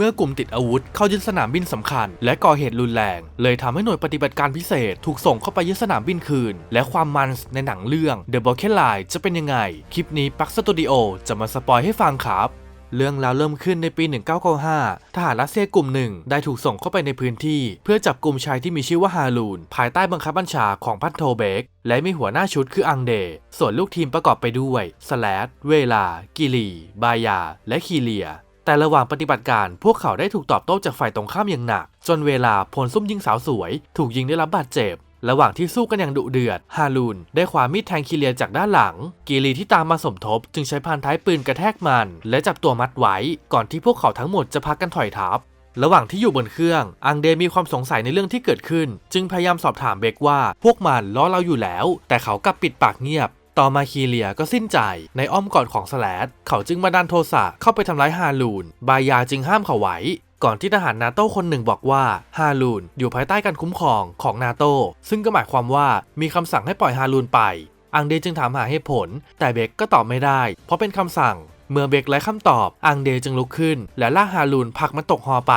เมื่อกลุ่มติดอาวุธเข้ายึดสนามบินสำคัญ และก่อเหตุรุนแรง เลยทำให้หน่วยปฏิบัติการพิเศษ ถูกส่งเข้าไปยึดสนามบินคืน และความมันในหนังเรื่อง The b o k e Line จะเป็นยังไง คลิปนี้ปักสตูดิโอจะมาสปอยให้ฟังครับเรื่องราวเริ่มขึ้นในปี 1995 ทหารรัสเซียกลุ่มหนึ่งได้ถูกส่งเข้าไปในพื้นที่ เพื่อจับกลุ่มชายที่มีชื่อว่าฮารูน ภายใต้บังคับบัญชาของพันโทเบก และมีหัวหน้าชุดคืออังเด ส่วนลูกทีมประกอบไปด้วย สแลดเวลา กิลี บายา และคีเลีย แต่ระหว่างปฏิบัติการพวกเขาได้ถูกตอบโต้จากฝ่ายตรงข้ามอย่างหนัก จนเวลาพลซุ่มยิงสาวสวย ถูกยิงได้รับบาดเจ็บระหว่างที่สู้กันอย่างดุเดือด ฮารูนได้ความมีดแทงคีเลียจากด้านหลังกีรีที่ตามมาสมทบ จึงใช้พานท้ายปืนกระแทกมัน และจับตัวมัดไว้ ก่อนที่พวกเขาทั้งหมดจะพากันถอยทับ ระหว่างที่อยู่บนเครื่อง อังเดมีความสงสัยในเรื่องที่เกิดขึ้น จึงพยายามสอบถามเบกว่า พวกมันล้อเราอยู่แล้ว แต่เขากลับปิดปากเงียบ ต่อมาคีเลียก็สิ้นใจในอ้อมกอดของสแลดเขาจึงมาดันโทสะเข้าไปทำร้ายฮารูน บายาจึงห้ามเขาไว้ ก่อนที่ทหารนาโต้คนหนึ่งบอกว่าฮารูนอยู่ภายใต้การคุ้มครองของนาโต้ซึ่งก็หมายความว่ามีคำสั่งให้ปล่อยฮารูนไป อังเดจึงถามหาเหตุผล แต่เบกก็ตอบไม่ได้ เพราะเป็นคำสั่ง เมื่อเบกไร้คำตอบ อังเดจึงลุกขึ้น และลากฮารูนผลักมันตกฮอไป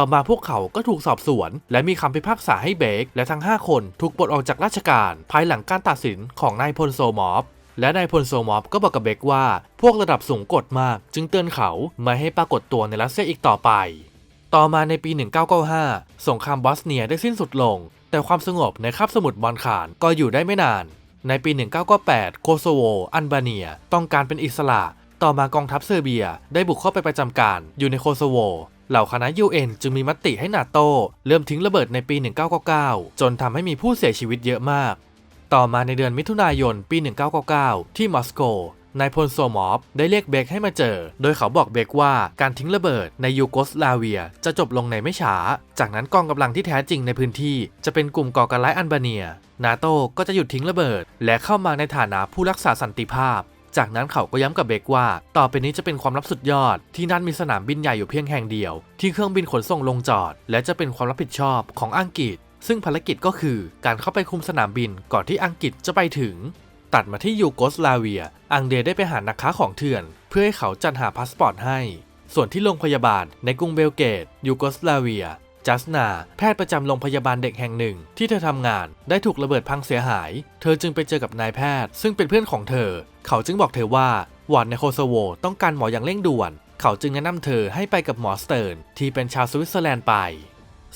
ต่อมาพวกเขาก็ถูกสอบสวน และมีคำพิพากษาให้เบกและทั้ง 5 คนถูกปลดออกจากราชการ ภายหลังการตัดสินของนายพลโซมอฟและนายพลโซมอฟก็บอกกับเบกว่า พวกระดับสูงกฎมาก จึงเตือนเขาไม่ให้ปรากฏตัวในรัสเซียอีกต่อไป ต่อมาในปี 1995 สงครามบอสเนียได้สิ้นสุดลง แต่ความสงบในคาบสมุทรบอลข่านก็อยู่ได้ไม่นาน ในปี 1998 โคโซโว อัลบาเนีย ต้องการเป็นอิสระ ต่อมากองทัพเซอร์เบีย ได้บุกเข้าไปประจำการอยู่ในโคโซโว เหล่าคณะ UN จึงมีมติให้นาโตเริ่มทิ้งระเบิดในปี 1999 จนทำให้มีผู้เสียชีวิตเยอะมาก ต่อมาในเดือนมิถุนายนปี 1999 ที่มอสโกนายพลโซมอฟได้เรียกเบกให้มาเจอ โดยเขาบอกเบกว่าการทิ้งระเบิดในยูโกสลาเวียจะจบลงในไม่ช้า จากนั้นกองกำลังที่แท้จริงในพื้นที่จะเป็นกลุ่มก่อการร้ายอัลบาเนีย นาโตก็จะหยุดทิ้งระเบิด และเข้ามาในฐานะผู้รักษาสันติภาพ จากนั้นเขาก็ย้ำกับเบกว่า ต่อไปนี้จะเป็นความลับสุดยอด ที่นั่นมีสนามบินใหญ่อยู่เพียงแห่งเดียว ที่เครื่องบินขนส่งลงจอด และจะเป็นความรับผิดชอบของอังกฤษ ซึ่งภารกิจก็คือการเข้าไปคุมสนามบินก่อนที่อังกฤษจะไปถึง ตัดมาที่ยูโกสลาเวีย อังเดได้ไปหานักค้าของเถื่อน เพื่อให้เขาจัดหาพาสปอร์ตให้ ส่วนที่โรงพยาบาลในกรุงเบลเกตยูโกสลาเวีย จัสนาแพทย์ประจำโรงพยาบาลเด็กแห่งหนึ่ง ที่เธอทำงานได้ถูกระเบิดพังเสียหาย เธอจึงไปเจอกับนายแพทย์ ซึ่งเป็นเพื่อนของเธอ เขาจึงบอกเธอว่าวอร์ดในโคโซโวต้องการหมออย่างเร่งด่วน เขาจึงแนะนำเธอให้ไปกับหมอสเติร์นที่เป็นชาวสวิตเซอร์แลนด์ไป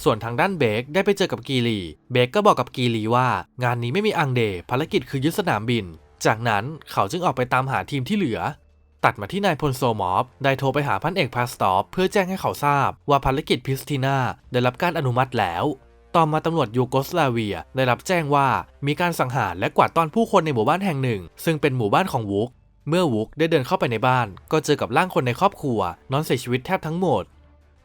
ส่วนทางด้านเบคได้ไปเจอกับกีรีเบคก็บอกกับกีรีว่า งานนี้ไม่มีอังเดย์ภารกิจคือยึดสนามบิน จากนั้นเขาจึงออกไปตามหาทีมที่เหลือ ตัดมาที่นายพลโซมอฟได้โทรไปหาพันเอกพาสตอฟเพื่อแจ้งให้เขาทราบว่าภารกิจพิสตินาได้รับการอนุมัติแล้ว ต่อมาตำรวจยูโกสลาเวียได้รับแจ้งว่ามีการสังหารและกวาดต้อนผู้คนในหมู่บ้านแห่งหนึ่ง ซึ่งเป็นหมู่บ้านของวุกเมื่อวุกได้เดินเข้าไปในบ้าน ก็เจอกับร่างคนในครอบครัว นอนเสียชีวิตแทบทั้งหมด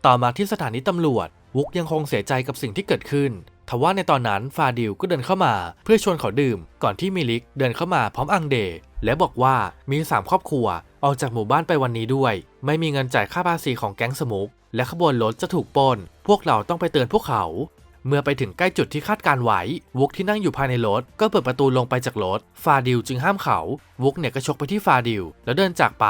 ต่อมาที่สถานีตำรวจ วุกยังคงเสียใจกับสิ่งที่เกิดขึ้นทว่าในตอนนั้นฟาดิลก็เดินเข้ามา เพื่อชวนเขาดื่ม ก่อนที่มิลิกเดินเข้ามาพร้อมอังเด และบอกว่ามี3ครอบครัว ออกจากหมู่บ้านไปวันนี้ด้วย ไม่มีเงินจ่ายค่าภาษีของแก๊งสมุก และขบวนรถจะถูกปล้น พวกเราต้องไปเตือนพวกเขา เมื่อไปถึงใกล้จุดที่คาดการไว้วุกที่นั่งอยู่ภายในรถก็เปิดประตูลงไปจากรถฟาดิลจึงห้ามเขาวุกเนี่ยก็ชกไปที่ฟาดิลแล้วเดินจากไป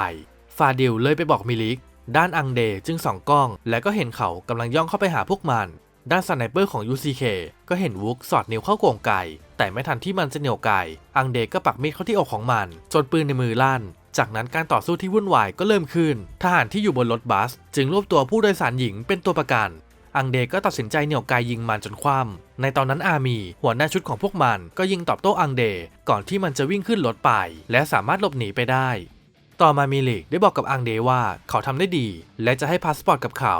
ฟาดิลเลยไปบอกมิลิก ด้านอังเดจึงส่องกล้อง และก็เห็นเขากำลังย่องเข้าไปหาพวกมันด้านสไนเปอร์ของ UCK ก็เห็นวุกสอดนิ้วเข้าโกงไก่ แต่ไม่ทันที่มันจะเหนี่ยวไก่ อังเดก็ปักมีดเข้าที่อกของมัน จนปืนในมือลั่น จากนั้นการต่อสู้ที่วุ่นวายก็เริ่มขึ้น ทหารที่อยู่บนรถบัส จึงรวบตัวผู้โดยสารหญิงเป็นตัวประกัน อังเดก็ตัดสินใจเหนี่ยวไกยิงมันจนคว่ำในตอนนั้นอามี หัวหน้าชุดของพวกมันก็ยิงตอบโต้อังเด ก่อนที่มันจะวิ่งขึ้นรถไป และสามารถหลบหนีไปได้ ต่อมามิลิกได้บอกกับอังเดว่าเขาทำได้ดี และจะให้พาสปอร์ตกับเขา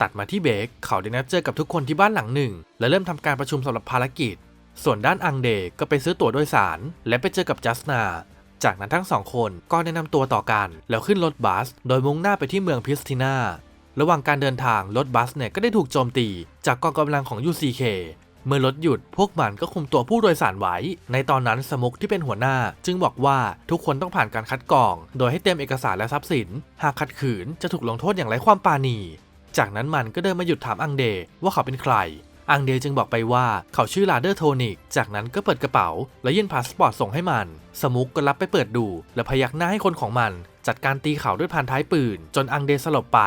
ตัดมาที่เบคเขาได้นัดเจอกับทุกคนที่บ้านหลังหนึ่ง และเริ่มทำการประชุมสำหรับภารกิจส่วนด้านอังเดก็ไปซื้อตั๋วโดยสาร และไปเจอกับจัสนา จากนั้นทั้งสองคนก็แนะนำตัวต่อกัน แล้วขึ้นรถบัส โดยมุ่งหน้าไปที่เมืองพิสตินา ระหว่างการเดินทางรถบัสเนี่ยก็ได้ถูกโจมตี จากกองกำลังของ UCK เมื่อรถหยุดพวกมันก็คุมตัวผู้โดยสารไว้ ในตอนนั้นสมุกที่เป็นหัวหน้า จึงบอกว่าทุกคนต้องผ่านการคัดกรอง โดยให้เตรียมเอกสารและทรัพย์สิน หากขัดขืนจะถูกลงโทษอย่างไร้ความปราณี จากนั้นมันก็เดินมาหยุดถามอังเดว่าเขาเป็นใคร อังเดจึงบอกไปว่าเขาชื่อลาเดอร์โทนิก จากนั้นก็เปิดกระเป๋า และยื่นพาสปอร์ตส่งให้มัน สมุกก็รับไปเปิดดู และพยักหน้าให้คนของมัน จัดการตีเขาด้วยพานท้ายปืน จนอังเดสลบไป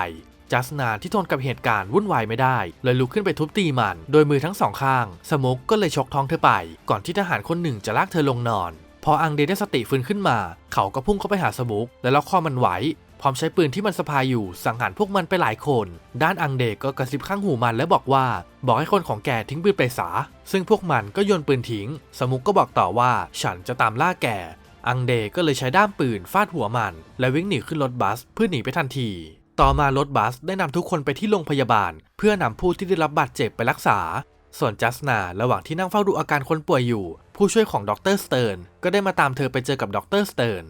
จัสนาที่ทนกับเหตุการณ์วุ่นวายไม่ได้ เลยลุกขึ้นไปทุบตีมัน โดยมือทั้งสองข้าง สมุกก็เลยชกท้องเธอไป ก่อนที่ทหารคนหนึ่งจะลากเธอลงนอน พออังเดได้สติฟื้นขึ้นมา เขาก็พุ่งเข้าไปหาสมุกและล็อกคอมันไว้ พร้อมใช้ปืนที่มันสะพายอยู่สังหารพวกมันไปหลายคน ด้านอังเดก็กระซิบข้างหูมันและบอกว่า บอกให้คนของแกทิ้งปืนไปซะซึ่งพวกมันก็โยนปืนทิ้ง สมุกก็บอกต่อว่าฉันจะตามล่าแกอังเดก็เลยใช้ด้ามปืนฟาดหัวมัน และวิ่งหนีขึ้นรถบัสเพื่อหนีไปทันที ต่อมารถบัสได้นำทุกคนไปที่โรงพยาบาล เพื่อนำผู้ที่ได้รับบาดเจ็บไปรักษา ส่วนจัสนาระหว่างที่นั่งเฝ้าดูอาการคนป่วยอยู่ ผู้ช่วยของดรสเติร์นก็ได้มาตามเธอไปเจอกับดรสเติร์น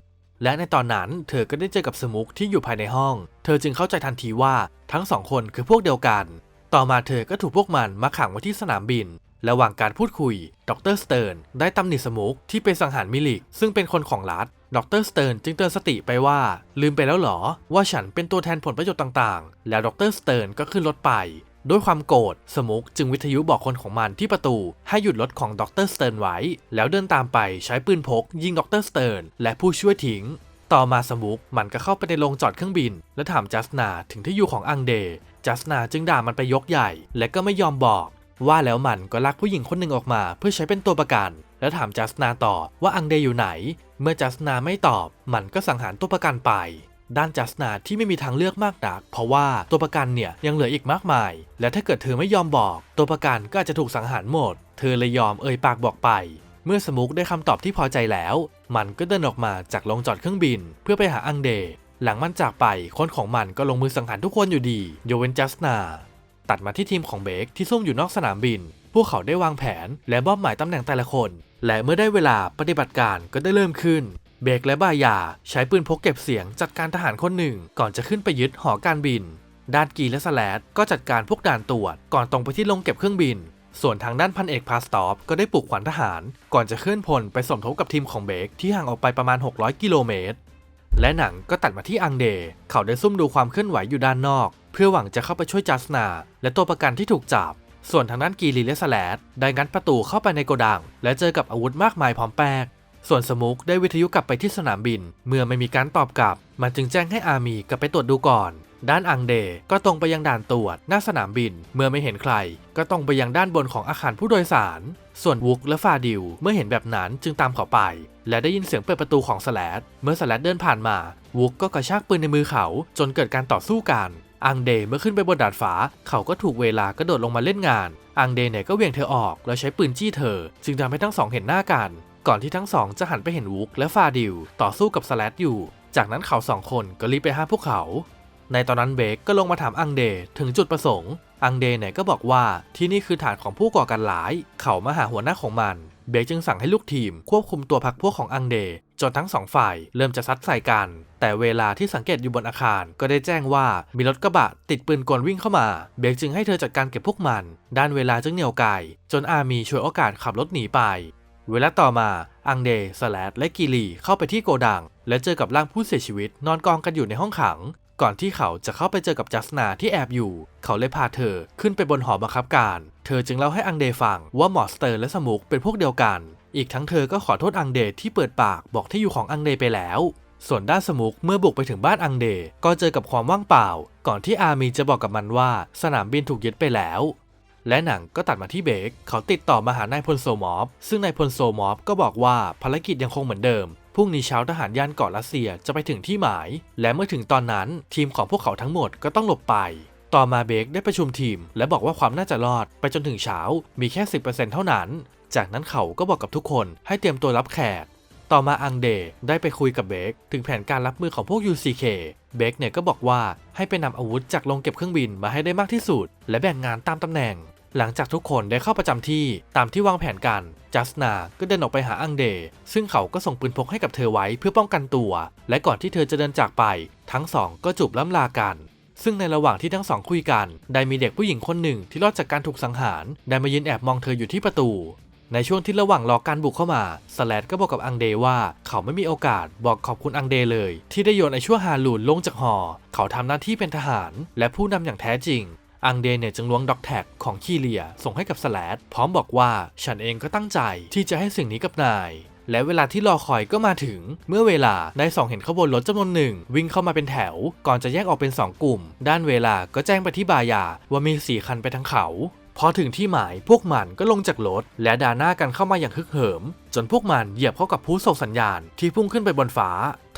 และในตอนนั้นเธอก็ได้เจอกับสมุกที่อยู่ภายในห้อง เธอจึงเข้าใจทันทีว่าทั้งสองคนคือพวกเดียวกัน ต่อมาเธอก็ถูกพวกมันมาขังไว้ที่สนามบิน ระหว่างการพูดคุย ดรสเติร์นได้ตำหนิสมุกที่ไปสังหารมิลิก ซึ่งเป็นคนของรัฐ ดรสเติร์นจึงเตือนสติไปว่า ลืมไปแล้วหรอ ว่าฉันเป็นตัวแทนผลประโยชน์ต่างๆ แล้วดรสเติร์นก็ขึ้นรถไป ด้วยความโกรธสมุกจึงวิทยุบอกคนของมันที่ประตูให้หยุดรถของดรสเติร์นไว้ แล้วเดินตามไปใช้ปืนพก ยิงดรสเติร์นและผู้ช่วยทิ้ง ต่อมาสมุกมันก็เข้าไปในโรงจอดเครื่องบิน และถามจัสนาถึงที่อยู่ของอังเดจัสนาจึงด่ามันไปยกใหญ่ และก็ไม่ยอมบอก ว่าแล้วมันก็ลากผู้หญิงคนหนึ่งออกมา เพื่อใช้เป็นตัวประกัน แล้วถามจัสนาต่อว่าอังเดอยู่ไหน เมื่อจัสนาไม่ตอบ มันก็สังหารตัวประกันไป ด้านจัสนาที่ไม่มีทางเลือกมากนัก เพราะว่าตัวประกันเนี่ยยังเหลืออีกมากมาย และถ้าเกิดเธอไม่ยอมบอก ตัวประกันก็อาจจะถูกสังหารหมด เธอเลยยอมเอ่ยปากบอกไป เมื่อสมุกได้คำตอบที่พอใจแล้ว มันก็เดินออกมาจากโรงจอดเครื่องบิน เพื่อไปหาอังเด หลังมันจากไปคนของมันก็ลงมือสังหารทุกคนอยู่ดีโยเวนจัสนาตัดมาที่ทีมของเบคที่ซุ่มอยู่นอกสนามบิน พวกเขาได้วางแผนและมอบหมายตำแหน่งแต่ละคน และเมื่อได้เวลาปฏิบัติการก็ได้เริ่มขึ้น เบคและบายา ใช้ปืนพกเก็บเสียงจัดการทหารคนหนึ่ง ก่อนจะขึ้นไปยึดหอการบิน ด้านกีและสแลดก็จัดการพวกด่านตรวจ ก่อนตรงไปที่ลงเก็บเครื่องบิน ส่วนทางด้านพันเอกพาสตอฟก็ได้ปลุกขวัญทหาร ก่อนจะเคลื่อนพลไปสมทบกับทีมของเบคที่ห่างออกไปประมาณ 600 กิโลเมตร และหนังก็ตัดมาที่อังเด เขาได้ซุ่มดูความเคลื่อนไหวอยู่ด้านนอก เพื่อหวังจะเข้าไปช่วยจัสนา และตัวประกันที่ถูกจับส่วนทางด้านกีรีและสแลดได้งัดประตูเข้าไปในโกดัง และเจอกับอาวุธมากมายพร้อมแปก ส่วนสมุกได้วิทยุกลับไปที่สนามบิน เมื่อไม่มีการตอบกลับ มันจึงแจ้งให้อามีกลับไปตรวจดูก่อน ด้านอังเดก็ตรงไปยังด่านตรวจหน้าสนามบิน เมื่อไม่เห็นใคร ก็ตรงไปยังด้านบนของอาคารผู้โดยสาร ส่วนวุกและฟาดิวเมื่อเห็นแบบนั้นจึงตามเขาไป และได้ยินเสียงเปิดประตูของสแลดเมื่อสแลดเดินผ่านมาวุกก็กระชากปืนในมือเขา จนเกิดการต่อสู้กันอังเดเมื่อขึ้นไปบนดาดฟ้า เขาก็ถูกเวลากระโดดลงมาเล่นงาน อังเดเนี่ยก็เวียงเธอออก แล้วใช้ปืนจี้เธอ จึงทำให้ทั้งสองเห็นหน้ากัน ก่อนที่ทั้งสองจะหันไปเห็นวุกและฟาดิวต่อสู้กับสแลดอยู่ จากนั้นเขาสองคนก็รีบไปห้ามพวกเขา ในตอนนั้นเบคก็ลงมาถามอังเดถึงจุดประสงค์ อังเดเนี่ยก็บอกว่าที่นี่คือฐานของผู้ก่อการร้าย เขามาหาหัวหน้าของมัน เบคจึงสั่งให้ลูกทีม ควบคุมตัวพักพวกของอังเดจนทั้งสองฝ่ายเริ่มจะซัดใส่กัน แต่เวลาที่สังเกตอยู่บนอาคาร ก็ได้แจ้งว่ามีรถกระบะติดปืนกลวิ่งเข้ามา เบคจึงให้เธอจัดการเก็บพวกมัน ด้านเวลาจึงเหนี่ยวไกลจนอามีช่วยโอกาสขับรถหนีไป เวลาต่อมาอังเดสแลดและกิลีเข้าไปที่โกดัง และเจอกับร่างผู้เสียชีวิตนอนกองกันอยู่ในห้องขัง ก่อนที่เขาจะเข้าไปเจอกับจัสนาที่แอบอยู่ เขาเลยพาเธอขึ้นไปบนหอบังคับการ เธอจึงเล่าให้อังเดฟังว่าหมอสเตอร์และสมุกเป็นพวกเดียวกัน อีกทั้งเธอก็ขอโทษอังเดที่เปิดปากบอกที่อยู่ของอังเดไปแล้ว ส่วนด้านสมุกเมื่อบุกไปถึงบ้านอังเดก็เจอกับความว่างเปล่า ก่อนที่อามีจะบอกกับมันว่า สนามบินถูกยึดไปแล้ว และหนังก็ตัดมาที่เบคเขาติดต่อมาหานายพลโซมอฟซึ่งนายพลโซมอฟก็บอกว่าภารกิจยังคงเหมือนเดิมพรุ่งนี้เช้าทหารย่านเกาะรัสเซียจะไปถึงที่หมาย และเมื่อถึงตอนนั้นทีมของพวกเขาทั้งหมดก็ต้องหลบไป ต่อมาเบคได้ประชุมทีม และบอกว่าความน่าจะรอดไปจนถึงเช้ามีแค่ 10%เท่านั้น จากนั้นเขาก็บอกกับทุกคนให้เตรียมตัวรับแขก ต่อมาอังเดได้ไปคุยกับเบคถึงแผนการรับมือของพวก UCK เบคเนี่ยก็บอกว่าให้ไปนำอาวุธจากโรงเก็บเครื่องบินมาให้ได้มากที่สุด และแบ่งงานตามตำแหน่ง หลังจากทุกคนได้เข้าประจำที่ตามที่วางแผนกัน จัสนาก็เดินออกไปหาอังเด ซึ่งเขาก็ส่งปืนพกให้กับเธอไว้เพื่อป้องกันตัว และก่อนที่เธอจะเดินจากไป ทั้งสองก็จูบล้ำลากัน ซึ่งในระหว่างที่ทั้งสองคุยกัน ได้มีเด็กผู้หญิงคนหนึ่งที่รอดจากการถูกสังหาร ได้มายืนแอบมองเธออยู่ที่ประตู ในช่วงที่ระหว่างรอการบุกเข้ามาสแลดก็บอกกับอังเดว่าเขาไม่มีโอกาสบอกขอบคุณอังเดเลย ที่ได้โยนไอชั่วฮาลูนลงจากหอ เขาทำหน้าที่เป็นทหาร และผู้นำอย่างแท้จริง อังเดเนี่ยจึงล้วงด็อกแท็กของคีเลียส่งให้กับสแลดพร้อมบอกว่าฉันเองก็ตั้งใจที่จะให้สิ่งนี้กับนายและเวลาที่รอคอยก็มาถึง เมื่อเวลาได้สองเห็นขบวนรถจำนวนหนึ่ง วิ่งเข้ามาเป็นแถว ก่อนจะแยกออกเป็น 2 กลุ่ม ด้านเวลาก็แจ้งไปที่บายา ว่ามี4คันไปทางเขา พอถึงที่หมายพวกมันก็ลงจากรถ และด่าหน้ากันเข้ามาอย่างฮึกเหิม จนพวกมันเหยียบเข้ากับผู้ส่งสัญญาณ ที่พุ่งขึ้นไปบนฟ้า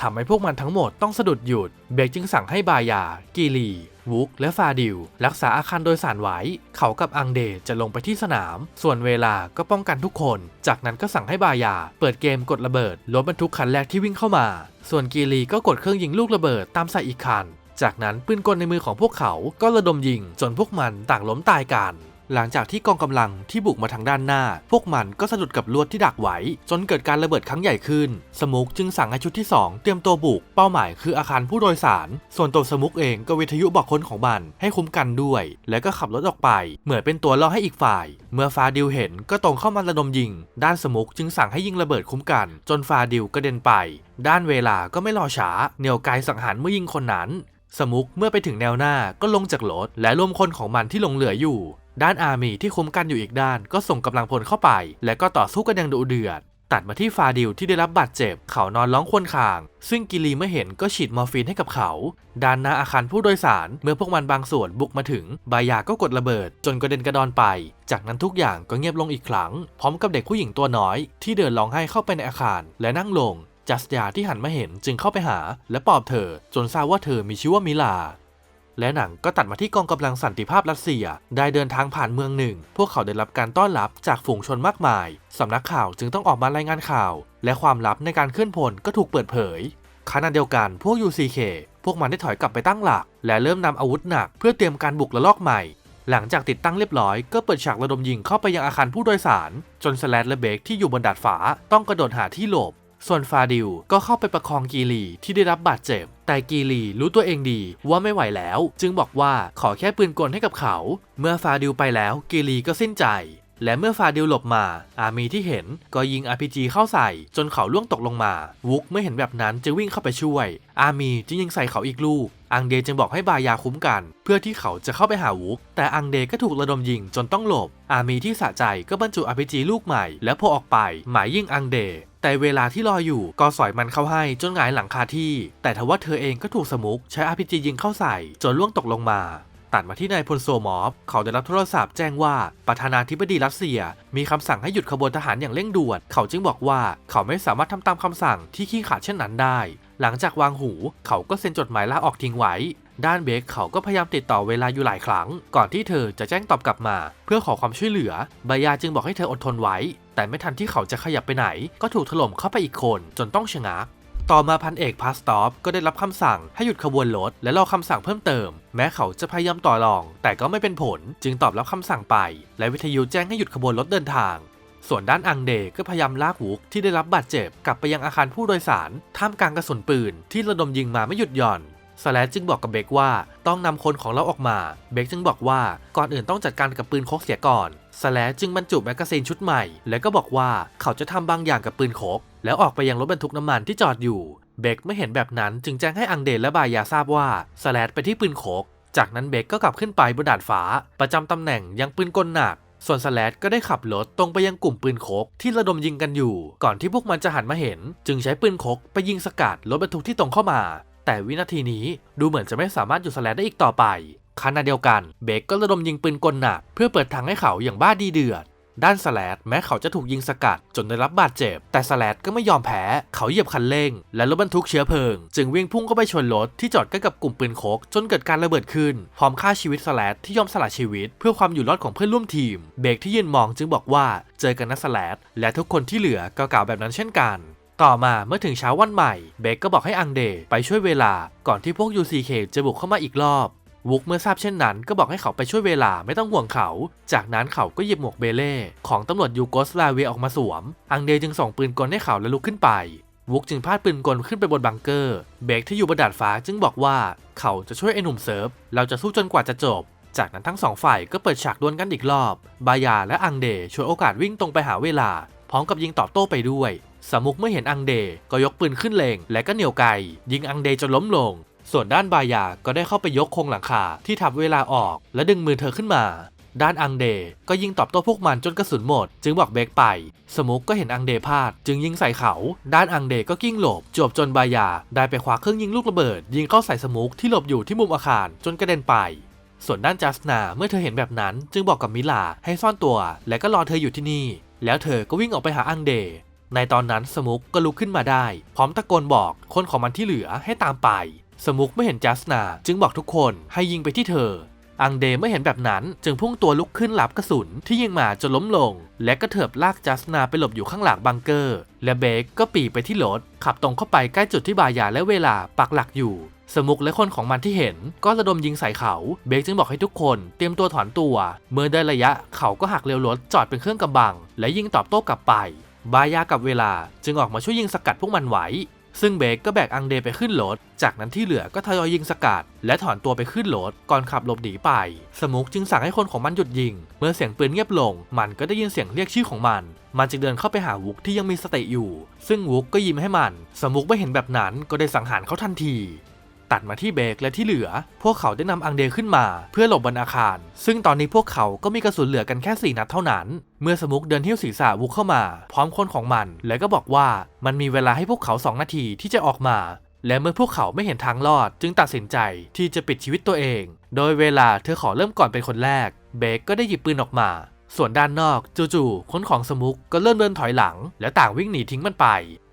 ทำให้พวกมันทั้งหมดต้องสะดุดหยุด เบกจึงสั่งให้บายา กีลี วุกและฟาดิว รักษาอาคารโดยสารไว้ เขากับอังเดจะลงไปที่สนาม ส่วนเวลาก็ป้องกันทุกคน จากนั้นก็สั่งให้บายา เปิดเกมกดระเบิดรถบรรทุกคันแรกที่วิ่งเข้ามา ส่วนกีรีก็กดเครื่องยิงลูกระเบิดตามใส่อีกคัน จากนั้นปืนกลในมือของพวกเขาก็ระดมยิง จนพวกมันต่างล้มตายกัน หลังจากที่กองกำลังที่บุกมาทางด้านหน้า พวกมันก็สะดุดกับลวดที่ดักไว้ จนเกิดการระเบิดครั้งใหญ่ขึ้น สมุกจึงสั่งให้ชุดที่ 2 เตรียมตัวบุก เป้าหมายคืออาคารผู้โดยสาร ส่วนตัวสมุกเองก็วิทยุบอกคนของมันให้คุ้มกันด้วย แล้วก็ขับรถออกไป เหมือนเป็นตัวล่อให้อีกฝ่าย เมื่อฟาดิวเห็นก็ตรงเข้ามาระดมยิง ด้านสมุกจึงสั่งให้ยิงระเบิดคุ้มกัน จนฟาดิวกระเด็นไป ด้านเวลาก็ไม่รอช้าเหนียวไกสังหารเมื่อยิงคนนั้นสมุกเมื่อไปถึงแนวหน้าก็ลงจากรถและรวมคนของมันที่หลงเหลืออยู่ ด้านอาร์มีที่คุ้มกันอยู่อีกด้านก็ส่งกำลังพลเข้าไป และก็ต่อสู้กันอย่างดุเดือด ตัดมาที่ฟาดิวที่ได้รับบาดเจ็บ เขานอนร้องควญคาง ซึ่งกิลีเมื่อเห็นก็ฉีดมอร์ฟีนให้กับเขา ด้านหน้าอาคารผู้โดยสารเมื่อพวกมันบางส่วนบุกมาถึง บายาก็กดระเบิด จนกระเด็นกระดอนไป จากนั้นทุกอย่างก็เงียบลงอีกครั้ง พร้อมกับเด็กผู้หญิงตัวน้อย ที่เดินร้องไห้เข้าไปในอาคาร และนั่งลงจัสยาที่หันมาเห็นจึงเข้าไปหา และปลอบเธอ จนทราบว่าเธอมีชื่อว่ามิลา และหนังก็ตัดมาที่กองกำลังสันติภาพรัสเซีย ได้เดินทางผ่านเมืองหนึ่ง พวกเขาได้รับการต้อนรับจากฝูงชนมากมายสำนักข่าวจึงต้องออกมารายงานข่าว และความลับในการเคลื่อนพลก็ถูกเปิดเผยขณะเดียวกันพวก UCK พวกมันได้ถอยกลับไปตั้งหลัก และเริ่มนำอาวุธหนักเพื่อเตรียมการบุกระลอกใหม่ หลังจากติดตั้งเรียบร้อยก็เปิดฉากระดมยิงเข้าไปยังอาคารผู้โดยสาร จนสแลดและเบคที่อยู่บนดาดฟ้าต้องกระโดดหาที่หลบ ส่วนฟาดิวก็เข้าไปประคองกีรีที่ได้รับบาดเจ็บ แต่กีรีรู้ตัวเองดีว่าไม่ไหวแล้ว จึงบอกว่าขอแค่ปืนกลให้กับเขา เมื่อฟาดิวไปแล้วกีรีก็สิ้นใจ และเมื่อฟาดิวหลบมา อามีที่เห็นก็ยิง RPG เข้าใส่ จนเขาล่วงตกลงมา วุกเมื่อเห็นแบบนั้นจึงวิ่งเข้าไปช่วย อามีจึงยิงใส่เขาอีกลูก อังเดจึงบอกให้บายาคุ้มกัน เพื่อที่เขาจะเข้าไปหาวุก แต่อังเดก็ถูกระดมยิงจนต้องหลบ อามีที่สะใจก็บรรจุ RPG ลูกใหม่ และพอออกไปหมายยิงอังเดแต่เวลาที่รออยู่ก็สอยมันเข้าให้จนหงายหลังคาที่ แต่ทว่าเธอเองก็ถูกสมุกใช้ RPG ยิงเข้าใส่ จนล่วงตกลงมา ตัดมาที่นายพลโซมอฟ เขาได้รับโทรศัพท์แจ้งว่าประธานาธิบดีรัสเซีย มีคำสั่งให้หยุดขบวนทหารอย่างเร่งด่วน เขาจึงบอกว่าเขาไม่สามารถทำตามคำสั่งที่ขี้ขาดเช่นนั้นได้ หลังจากวางหู เขาก็เซ็นจดหมายลาออกทิ้งไว้ ด้านเบคเขาก็พยายามติดต่อเวลาอยู่หลายครั้ง ก่อนที่เธอจะแจ้งตอบกลับมา เพื่อขอความช่วยเหลือบายาจึงบอกให้เธออดทนไว้ แต่ไม่ทันที่เขาจะขยับไปไหน ก็ถูกถล่มเข้าไปอีกคนจนต้องชะงัก ต่อมาพันเอกพาสตอฟก็ได้รับคำสั่งให้หยุดขบวนรถและรอคำสั่งเพิ่มเติม แม้เขาจะพยายามต่อรอง แต่ก็ไม่เป็นผลจึงตอบรับคำสั่งไป และวิทยุแจ้งให้หยุดขบวนรถเดินทาง ส่วนด้านอังเดก็พยายามลากวุกที่ได้รับบาดเจ็บกลับไปยังอาคารผู้โดยสาร ท่ามกลางกระสุนปืนที่ระดมยิงมาไม่หยุดหย่อน สแลจึงบอกกับเบคว่าต้องนำคนของเราออกมา เบคจึงบอกว่าก่อนอื่นต้องจัดการกับปืนโคกเสียก่อนสแลจึงบรรจุแมกกาซีนชุดใหม่ แล้วก็บอกว่าเขาจะทำบางอย่างกับปืนโคกแล้วออกไปยังรถบรรทุกน้ำมันที่จอดอยู่ เบคไม่เห็นแบบนั้นจึงแจ้งให้อังเดนและบายาทราบว่าสแลไปที่ปืนโคกจากนั้นเบคก็กลับขึ้นไปบนดาดฟ้า ประจำตำแหน่งยังปืนกลหนักส่วนสแลดก็ได้ขับรถตรงไปยังกลุ่มปืนโคกที่ระดมยิงกันอยู่ ก่อนที่พวกมันจะหันมาเห็น จึงใช้ปืนโคกไปยิงสกัดรถบรรทุกที่ตรงเข้ามา แต่วินาทีนี้ดูเหมือนจะไม่สามารถหยุดสแลดได้อีกต่อไปขณะเดียวกันเบคก็ระดมยิงปืนกลหนักเพื่อเปิดทางให้เขาอย่างบ้าดีเดือด ด้านสแลดแม้เขาจะถูกยิงสกัดจนได้รับบาดเจ็บ แต่สแลดก็ไม่ยอมแพ้ เขาเหยียบคันเร่ง และรถบรรทุกเชื้อเพลิง จึงวิ่งพุ่งเข้าไปชนรถที่จอดใกล้กับกลุ่มปืนโคกจนเกิดการระเบิดขึ้น พร้อมฆ่าชีวิตสแลดที่ยอมสละชีวิต เพื่อความอยู่รอดของเพื่อนร่วมทีม เบคที่ยืนมองจึงบอกว่าเจอกันนะสแลดและทุกคนที่เหลือก็กล่าวแบบนั้นเช่นกัน ต่อมาเมื่อถึงเช้าวันใหม่ เบคก็บอกให้อังเดไปช่วยเวลา ก่อนที่พวก UCK จะบุกเข้ามาอีกรอบวุกเมื่อทราบเช่นนั้นก็บอกให้เขาไปช่วยเวลาไม่ต้องห่วงเขา จากนั้นเขาก็หยิบหมวกเบเล่ของตำรวจยูโกสลาเวียออกมาสวม อังเดจึงส่งปืนกลให้เขาและลุกขึ้นไป วุกจึงพาดปืนกลขึ้นไปบนบังเกอร์ เบคที่อยู่บนดาดฟ้าจึงบอกว่าเขาจะช่วยไอ้หนุ่มเซิร์ฟ เราจะสู้จนกว่าจะจบ จากนั้นทั้งสองฝ่ายก็เปิดฉากดวลกันอีกรอบ บายาและอังเดช่วยโอกาสวิ่งตรงไปหาเวลา พร้อมกับยิงตอบโต้ไปด้วย สมุกเมื่อเห็นอังเดก็ยกปืนขึ้นเลงและก็เหนี่ยวไกยิงอังเดจนล้มลง ส่วนด้านบายาก็ได้เข้าไปยกโครงหลังคาที่ทับเวลาออก และดึงมือเธอขึ้นมา ด้านอังเดก็ยิงตอบโต้พวกมันจนกระสุนหมด จึงบอกเบกไป สมุกก็เห็นอังเดพลาด จึงยิงใส่เขา ด้านอังเดก็กิ้งหลบ จบจนบายาได้ไปคว้าเครื่องยิงลูกระเบิด ยิงเข้าใส่สมุกที่หลบอยู่ที่มุมอาคารจนกระเด็นไปส่วนด้านจัสนาเมื่อเธอเห็นแบบนั้น จึงบอกกับมิลาให้ซ่อนตัว และก็รอเธออยู่ที่นี่ แล้วเธอก็วิ่งออกไปหาอังเด ในตอนนั้นสมุกก็ลุกขึ้นมาได้ พร้อมตะโกนบอกคนของมันที่เหลือให้ตามไป สมุกไม่เห็นจัสนาจึงบอกทุกคนให้ยิงไปที่เธอ อังเดไม่เห็นแบบนั้นจึงพุ่งตัวลุกขึ้นรับกระสุนที่ยิงมาจนล้มลง และก็เถิบลากจัสนาไปหลบอยู่ข้างหลังบังเกอร์ และเบคก็ปีไปที่รถขับตรงเข้าไปใกล้จุดที่บายาและเวลาปักหลักอยู่สมุกและคนของมันที่เห็นก็ระดมยิงใส่เขา เบคจึงบอกให้ทุกคนเตรียมตัวถอนตัว เมื่อได้ระยะเขาก็หักเร็วรถจอดเป็นเครื่องกำบัง และยิงตอบโต้กลับไป บายากับเวลาจึงออกมาช่วยยิงสกัดพวกมันไว้ ซึ่งเบคก็แบกอังเดไปขึ้นรถ จากนั้นที่เหลือก็ทยอยยิงสกัด และถอนตัวไปขึ้นรถก่อนขับหลบหนีไป สมุกจึงสั่งให้คนของมันหยุดยิง เมื่อเสียงปืนเงียบลง มันก็ได้ยินเสียงเรียกชื่อของมัน มันจึงเดินเข้าไปหาวุกที่ยังมีสติอยู่ ซึ่งวุกก็ยิ้มให้มัน สมุกไม่เห็นแบบนั้นก็ได้สังหารเขาทันที ตัดมาที่เบคและที่เหลือ พวกเขาได้นำอังเดขึ้นมา เพื่อหลบบนอาคาร ซึ่งตอนนี้พวกเขาก็มีกระสุนเหลือกันแค่ 4 นัดเท่านั้น เมื่อสมุกเดินเที่ยวศีรษะวุกเข้ามา พร้อมคนของมัน แล้วก็บอกว่ามันมีเวลาให้พวกเขา 2 นาทีที่จะออกมา และเมื่อพวกเขาไม่เห็นทางรอด จึงตัดสินใจที่จะปิดชีวิตตัวเอง โดยเวลาเธอขอเริ่มก่อนเป็นคนแรก เบคก็ได้หยิบปืนออกมา ส่วนด้านนอกจู่ๆคนของสมุกก็เริ่มเดินถอยหลัง และต่างวิ่งหนีทิ้งมันไป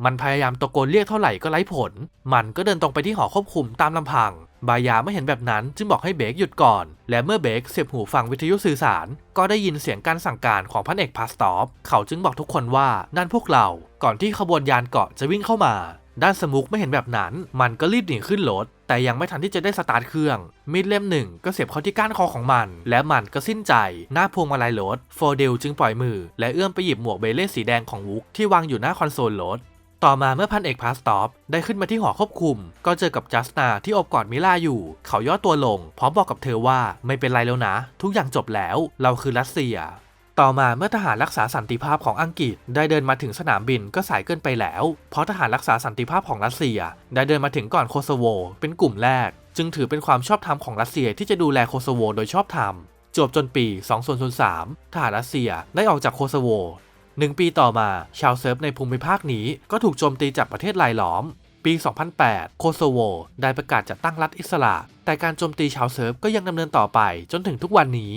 มันพยายามตะโกนเรียกเท่าไหร่ก็ไร้ผล มันก็เดินตรงไปที่หอควบคุมตามลำพัง บายาไม่เห็นแบบนั้นจึงบอกให้เบคหยุดก่อน และเมื่อเบคเสียบหูฟังวิทยุสื่อสาร ก็ได้ยินเสียงการสั่งการของพันเอกพาสตอฟเขาจึงบอกทุกคนว่านั่นพวกเรา ก่อนที่ขบวนยานเกาะจะวิ่งเข้ามา ด้านสมุกไม่เห็นแบบนั้น มันก็รีบหนีขึ้นรถ แต่ยังไม่ทันที่จะได้สตาร์ทเครื่อง มีดเล่มหนึ่งก็เสียบเข้าที่ก้านคอของมัน และมันก็สิ้นใจหน้าพวงมาลัยรถโฟเดลจึงปล่อยมือ และเอื้อมไปหยิบหมวกเบเล่สีแดงของวุกที่วางอยู่หน้าคอนโซลรถต่อมาเมื่อพันเอกพาสตอฟได้ขึ้นมาที่หอควบคุม ก็เจอกับจัสนาที่อบกอดมิล่าอยู่ เขาย่อตัวลง พร้อมบอกกับเธอว่าไม่เป็นไรแล้วนะ ทุกอย่างจบแล้ว เราคือรัสเซีย ต่อมาเมื่อทหารรักษาสันติภาพของอังกฤษได้เดินมาถึงสนามบินก็สายเกินไปแล้ว เพราะทหารรักษาสันติภาพของรัสเซีย ได้เดินมาถึงก่อนโคโซโว เป็นกลุ่มแรก จึงถือเป็นความชอบธรรมของรัสเซียที่จะดูแลโคโซโวโดยชอบธรรมจบจนปี 2003ทหารรัสเซียได้ออกจากโคโซโวหนึ่งปีต่อมาชาวเซิร์ฟในภูมิภาคนี้ก็ถูกโจมตีจากประเทศรายล้อม ปี 2008 โคโซโว ได้ประกาศจัดตั้งรัฐอิสระ แต่การโจมตีชาวเซิร์ฟก็ยังดำเนินต่อไปจนถึงทุกวันนี้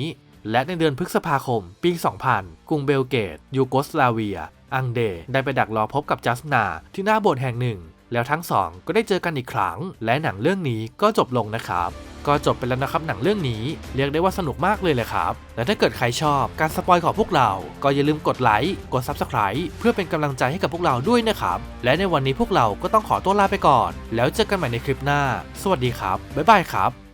และในเดือนพฤษภาคม ปี 2000 กรุงเบลเกต ยูโกสลาเวีย อังเด ได้ไปดักรอพบกับจัสนา ที่หน้าโบสถ์แห่งหนึ่ง แล้วทั้งสองก็ได้เจอกันอีกครั้ง และหนังเรื่องนี้ก็จบลงนะครับ ก็จบไปแล้วนะครับหนังเรื่องนี้ เรียกได้ว่าสนุกมากเลยเลยครับ และถ้าเกิดใครชอบการสปอยของพวกเรา ก็อย่าลืมกดไลค์ กด Subscribe เพื่อเป็นกำลังใจให้กับพวกเราด้วยนะครับ และในวันนี้พวกเราก็ต้องขอตัวลาไปก่อน แล้วเจอกันใหม่ในคลิปหน้า สวัสดีครับ บ๊ายบายครับ